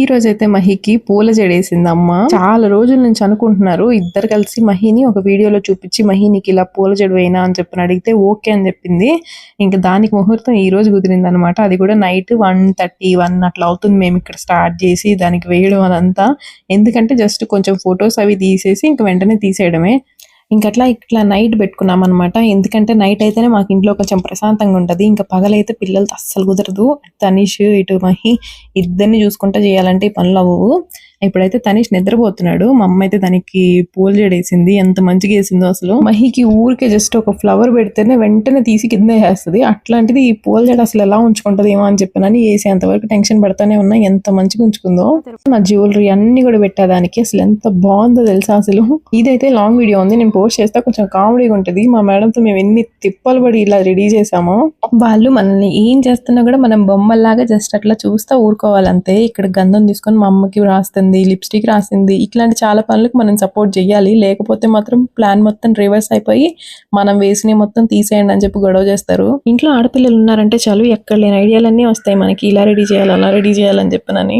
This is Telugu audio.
ఈ రోజు అయితే మహికి పూల జడేసిందమ్మ. చాలా రోజుల నుంచి అనుకుంటున్నారు ఇద్దరు కలిసి మహిని ఒక వీడియోలో చూపించి మహినికి ఇలా పూల జడ వేయినా అని చెప్పి అడిగితే ఓకే అని చెప్పింది. ఇంకా దానికి ముహూర్తం ఈ రోజు కుదిరింది అనమాట అది కూడా నైట్ వన్ థర్టీ వన్ అట్లా అవుతుంది మేము ఇక్కడ స్టార్ట్ చేసి దానికి వేయడం అదంతా. ఎందుకంటే జస్ట్ కొంచెం ఫొటోస్ అవి తీసేసి ఇంకా వెంటనే తీసేయడమే. ఇంకట్లా ఇట్లా నైట్ పెట్టుకున్నాం అనమాట ఎందుకంటే నైట్ అయితేనే మాకు ఇంట్లో కొంచెం ప్రశాంతంగా ఉంటది. ఇంకా పగలైతే పిల్లలతో అస్సలు కుదరదు. తనీష్ ఇటు మహి ఇద్దరిని చూసుకుంటా చేయాలంటే ఈ పనులు అవ్వవు. ఇప్పుడైతే తనీష్ నిద్రపోతున్నాడు. మా అమ్మ అయితే దానికి పూల జడేసింది ఎంత మంచిగా వేసిందో అసలు. మహికి ఊరికే జస్ట్ ఒక ఫ్లవర్ పెడితేనే వెంటనే తీసి కింద వేస్తుంది అట్లాంటిది ఈ పూల జడ అసలు ఎలా ఉంచుకుంటది ఏమో అని చెప్పినని వేసేంత వరకు టెన్షన్ పడతానే ఉన్నా. ఎంత మంచిగా ఉంచుకుందో. నా జ్యువెలరీ అన్ని కూడా పెట్టేదానికి అసలు ఎంత బాగుందో తెలుసా అసలు. ఇదైతే లాంగ్ వీడియో ఉంది. నేను పోస్ట్ చేస్తా. కొంచెం కామెడీగా ఉంటది. మా మేడంతో మేము ఎన్ని తిప్పలు పడి ఇలా రెడీ చేసామో. వాళ్ళు మనల్ని ఏం చేస్తున్నా కూడా మనం బొమ్మల్లాగా జస్ట్ అట్లా చూస్తా ఊరుకోవాలంతే. ఇక్కడ గంధం తీసుకొని మా అమ్మకి రాస్తుంది లిప్స్టిక్ రాసింది ఇట్లాంటి చాలా పనులకు మనం సపోర్ట్ చేయాలి. లేకపోతే మాత్రం ప్లాన్ మొత్తం రివర్స్ అయిపోయి మనం వేసిన మొత్తం తీసేయండి అని చెప్పి గొడవ చేస్తారు. ఇంట్లో ఆడపిల్లలు ఉన్నారంటే చాలు ఎక్కడ లేని ఐడియాలన్నీ వస్తాయి మనకి. ఇలా రెడీ చేయాలి అలా రెడీ చేయాలని చెప్పినని.